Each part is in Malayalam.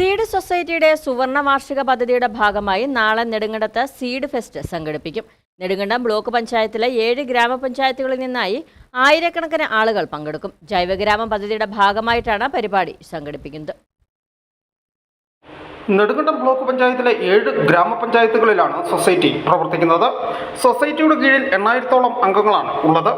സീഡ് സൊസൈറ്റിയുടെ സുവർണ വാർഷിക പദ്ധതിയുടെ ഭാഗമായി നാളെ നെടുങ്കണ്ടത്ത് സീഡ് ഫെസ്റ്റ് സംഘടിപ്പിക്കും. നെടുങ്കണ്ടം ബ്ലോക്ക് പഞ്ചായത്തിലെ ഏഴ് ഗ്രാമപഞ്ചായത്തുകളിൽ നിന്നായി ആയിരക്കണക്കിന് ആളുകൾ പങ്കെടുക്കും. ജൈവഗ്രാമ പദ്ധതിയുടെ ഭാഗമായിട്ടാണ് പരിപാടി സംഘടിപ്പിക്കുന്നത്. നെടുങ്കണ്ടം ബ്ലോക്ക് പഞ്ചായത്തിലെ ഏഴ് ഗ്രാമപഞ്ചായത്തുകളിലാണ് സൊസൈറ്റി പ്രവർത്തിക്കുന്നത്. സൊസൈറ്റിയുടെ കീഴിൽ എണ്ണായിരത്തോളം അംഗങ്ങളാണ് ഉള്ളത്.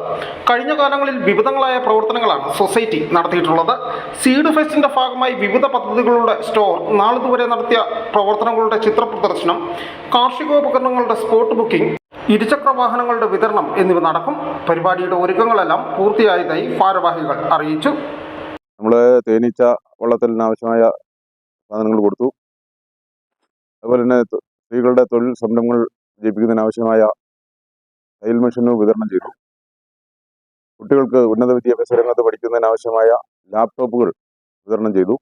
കഴിഞ്ഞ കാലങ്ങളിൽ വിവിധങ്ങളായ പ്രവർത്തനങ്ങളാണ് സൊസൈറ്റി നടത്തിയിട്ടുള്ളത്. സീഡ് ഫെസ്റ്റിന്റെ ഭാഗമായി വിവിധ പദ്ധതികളുടെ സ്റ്റോർ നാളിതുവരെ നടത്തിയ പ്രവർത്തനങ്ങളുടെ ചിത്ര പ്രദർശനം കാർഷികോപകരണങ്ങളുടെ സ്പോട്ട് ബുക്കിംഗ് ഇരുചക്ര വാഹനങ്ങളുടെ വിതരണം എന്നിവ നടക്കും. പരിപാടിയുടെ ഒരുക്കങ്ങളെല്ലാം പൂർത്തിയായതായി ഭാരവാഹികൾ അറിയിച്ചു. നമ്മൾ തേനീച്ച വള്ളത്തിന് ആവശ്യമായ സാധനങ്ങൾ കൊടുത്തു. അതുപോലെ തന്നെ സ്ത്രീകളുടെ തൊഴിൽ സംരംഭങ്ങൾ ജയിപ്പിക്കുന്നതിന് ആവശ്യമായ തയ്യൽ മെഷീനും വിതരണം ചെയ്തു. കുട്ടികൾക്ക് ഉന്നത വിദ്യാഭ്യാസ രംഗത്ത് പഠിക്കുന്നതിനാവശ്യമായ ലാപ്ടോപ്പുകൾ വിതരണം ചെയ്തു.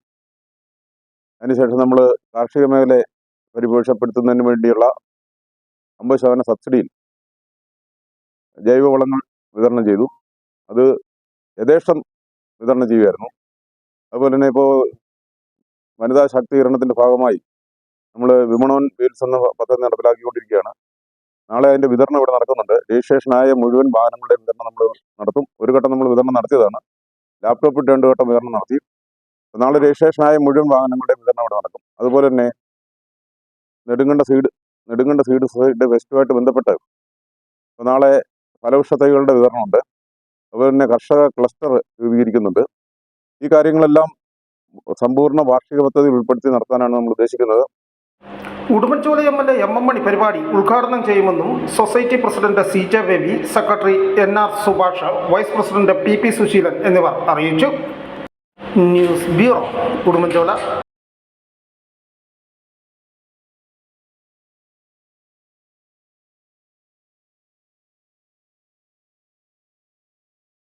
അതിനുശേഷം നമ്മൾ കാർഷിക മേഖലയെ പരിപോഷപ്പെടുത്തുന്നതിന് വേണ്ടിയുള്ള അമ്പത് ശതമാനം സബ്സിഡിയിൽ ജൈവവളങ്ങൾ വിതരണം ചെയ്തു. അത് യഥേഷ്ടം വിതരണം ചെയ്യുമായിരുന്നു അതുപോലെ തന്നെ ഇപ്പോൾ വനിതാ ശാക്തീകരണത്തിന്റെ ഭാഗമായി നമ്മൾ വിമണോൻ വീൽസ് എന്ന പദ്ധതി നടപ്പിലാക്കിക്കൊണ്ടിരിക്കുകയാണ്. നാളെ അതിന്റെ വിതരണം ഇവിടെ നടക്കുന്നുണ്ട്. രജിസ്ട്രേഷനായ മുഴുവൻ വാഹനങ്ങളുടെ വിതരണം നമ്മൾ നടത്തും. ഒരു ഘട്ടം നമ്മൾ വിതരണം നടത്തിയതാണ്. ലാപ്ടോപ്പ് രണ്ട് ഘട്ടം വിതരണം നടത്തി. നാളെ രജിസ്ട്രേഷനായ മുഴുവൻ വാഹനങ്ങളുടെ വിതരണം ഇവിടെ നടക്കും. അതുപോലെ തന്നെ നെടുങ്കണ്ട സീഡ് നെടുങ്കണ്ട സീഡ് സൊസൈറ്റിയുടെ ഫെസ്റ്റുമായിട്ട് ബന്ധപ്പെട്ട് നാളെ ഫലവൃക്ഷ തൈകളുടെ വിതരണമുണ്ട്. അതുപോലെ തന്നെ കർഷക ക്ലസ്റ്റർ രൂപീകരിക്കുന്നുണ്ട്. ഈ കാര്യങ്ങളെല്ലാം സമ്പൂർണ വാർഷിക പദ്ധതി ഉൾപ്പെടുത്തി നടത്താനാണ് നമ്മൾ ഉദ്ദേശിക്കുന്നത്. Udumbanchola M L A M M Mani പരിപാടി ഉദ്ഘാടനം ചെയ്യുമെന്നും society president C J Baby secretary N R Subhash vice president P P Susheelan എന്നിവർ അറിയിച്ചു. News bureau Udumbanchola.